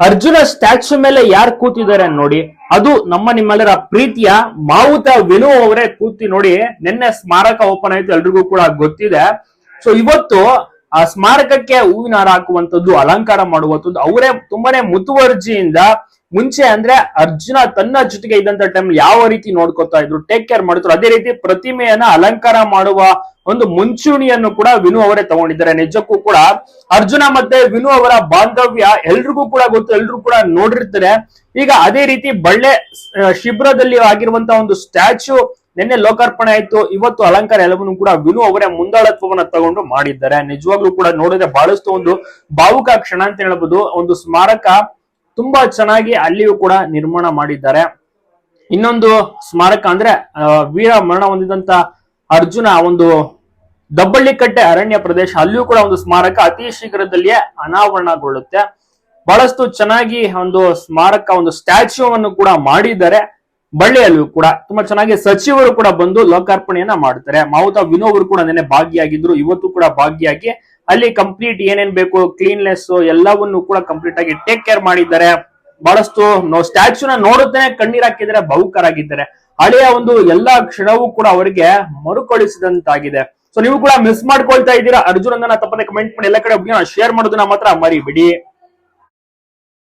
Arjuna statue ಮೇಲೆ ಯಾರು ಕೂತಿದ್ದಾರೆ ನೋಡಿ, ಅದು ನಮ್ಮ ನಿಮ್ಮೆಲ್ಲರ ಪ್ರೀತಿಯ ಮಾವುತ ವಿನು ಅವರೇ ಕೂತಿ ನೋಡಿ, ನಿನ್ನೆ ಸ್ಮಾರಕ ಓಪನ್ ಆಯ್ತು, ಎಲ್ರಿಗೂ ಕೂಡ ಗೊತ್ತಿದೆ. ಸೊ ಇವತ್ತು, ಆ ಸ್ಮಾರಕಕ್ಕೆ ಹೂವಿನ ಹಾರ ಹಾಕುವಂಥದ್ದು, ಅಲಂಕಾರ ಮಾಡುವಂಥದ್ದು, ಅವರೇ ತುಂಬಾನೇ ಮುತುವರ್ಜಿಯಿಂದ ಮುಂಚೆ ಅಂದ್ರೆ ಅರ್ಜುನ ತನ್ನ ಜೊತೆಗೆ ಇದ್ದಂತ ಟೈಮ್ ಯಾವ ರೀತಿ ನೋಡ್ಕೊತಾ ಇದ್ರು ಟೇಕ್ ಕೇರ್ ಮಾಡಿದ್ರು ಅದೇ ರೀತಿ ಪ್ರತಿಮೆಯನ್ನ ಅಲಂಕಾರ ಮಾಡುವ ಒಂದು ಮುಂಚೂಣಿಯನ್ನು ಕೂಡ ವಿನು ಅವರೇ ತಗೊಂಡಿದ್ದಾರೆ. ನಿಜಕ್ಕೂ ಕೂಡ ಅರ್ಜುನ ಮತ್ತೆ ವಿನು ಅವರ ಬಾಂಧವ್ಯ ಎಲ್ರಿಗೂ ಕೂಡ ಗೊತ್ತು, ಎಲ್ರು ಕೂಡ ನೋಡಿರ್ತಾರೆ. ಈಗ ಅದೇ ರೀತಿ ಬಳ್ಳೆ ಶಿಬ್ರದಲ್ಲಿ ಶಿಬಿರದಲ್ಲಿ ಆಗಿರುವಂತ ಒಂದು ಸ್ಟ್ಯಾಚ್ಯೂ ನಿನ್ನೆ ಲೋಕಾರ್ಪಣೆ ಆಯ್ತು. ಇವತ್ತು ಅಲಂಕಾರ ಎಲ್ಲವನ್ನೂ ಕೂಡ ವಿನು ಅವರೇ ಮುಂದಾಳತ್ವವನ್ನ ತಗೊಂಡು ಮಾಡಿದ್ದಾರೆ. ನಿಜವಾಗ್ಲೂ ಕೂಡ ನೋಡಿದ್ರೆ ಬಹಳಷ್ಟು ಒಂದು ಭಾವುಕ ಕ್ಷಣ ಅಂತ ಹೇಳ್ಬೋದು. ಒಂದು ಸ್ಮಾರಕ ತುಂಬಾ ಚೆನ್ನಾಗಿ ಅಲ್ಲಿಯೂ ಕೂಡ ನಿರ್ಮಾಣ ಮಾಡಿದ್ದಾರೆ. ಇನ್ನೊಂದು ಸ್ಮಾರಕ ಅಂದ್ರೆ ವೀರ ಮರಣ ಹೊಂದಿದಂತ ಅರ್ಜುನ ಒಂದು ದಬ್ಬಳ್ಳಿಕಟ್ಟೆ ಅರಣ್ಯ ಪ್ರದೇಶ, ಅಲ್ಲಿಯೂ ಕೂಡ ಒಂದು ಸ್ಮಾರಕ ಅತಿ ಶೀಘ್ರದಲ್ಲಿಯೇ ಅನಾವರಣಗೊಳ್ಳುತ್ತೆ. ಬಹಳಷ್ಟು ಚೆನ್ನಾಗಿ ಒಂದು ಸ್ಮಾರಕ, ಒಂದು ಸ್ಟ್ಯಾಚ್ಯೂ ಅನ್ನು ಕೂಡ ಮಾಡಿದ್ದಾರೆ. ಬಳ್ಳಿಯಲ್ಲೂ ಕೂಡ ತುಂಬಾ ಚೆನ್ನಾಗಿ ಸಚಿವರು ಕೂಡ ಬಂದು ಲೋಕಾರ್ಪಣೆಯನ್ನ ಮಾಡ್ತಾರೆ. ಮಾವುತ ವಿನೋವರು ಕೂಡ ನೆನೆ ಭಾಗಿಯಾಗಿದ್ರು, ಇವತ್ತು ಕೂಡ ಭಾಗಿಯಾಗಿ ಅಲ್ಲಿ ಕಂಪ್ಲೀಟ್ ಏನೇನ್ ಬೇಕು ಕ್ಲೀನ್ಲೆಸ್ ಎಲ್ಲವನ್ನು ಕೂಡ ಕಂಪ್ಲೀಟ್ ಆಗಿ ಟೇಕ್ ಕೇರ್ ಮಾಡಿದ್ದಾರೆ. ಬಹಳಷ್ಟು ಸ್ಟ್ಯಾಚ್ಯೂನ ನೋಡುತ್ತೇನೆ, ಕಣ್ಣೀರ್ ಹಾಕಿದ್ದಾರೆ ಭಾವುಕರಾಗಿದ್ದಾರೆ ಹಳೆಯ ಒಂದು ಎಲ್ಲಾ ಕ್ಷಣವೂ ಕೂಡ ಅವರಿಗೆ ಮರುಕಳಿಸಿದಂತಾಗಿದೆ. ಸೊ ನೀವು ಕೂಡ ಮಿಸ್ ಮಾಡ್ಕೊಳ್ತಾ ಇದ್ದೀರಾ? ಅರ್ಜುನ್ ತಪ್ಪದೆ ಕಮೆಂಟ್ ಮಾಡಿ, ಎಲ್ಲ ಕಡೆ ಶೇರ್ ಮಾಡೋದನ್ನ ಮಾತ್ರ ಮರಿಬಿಡಿ.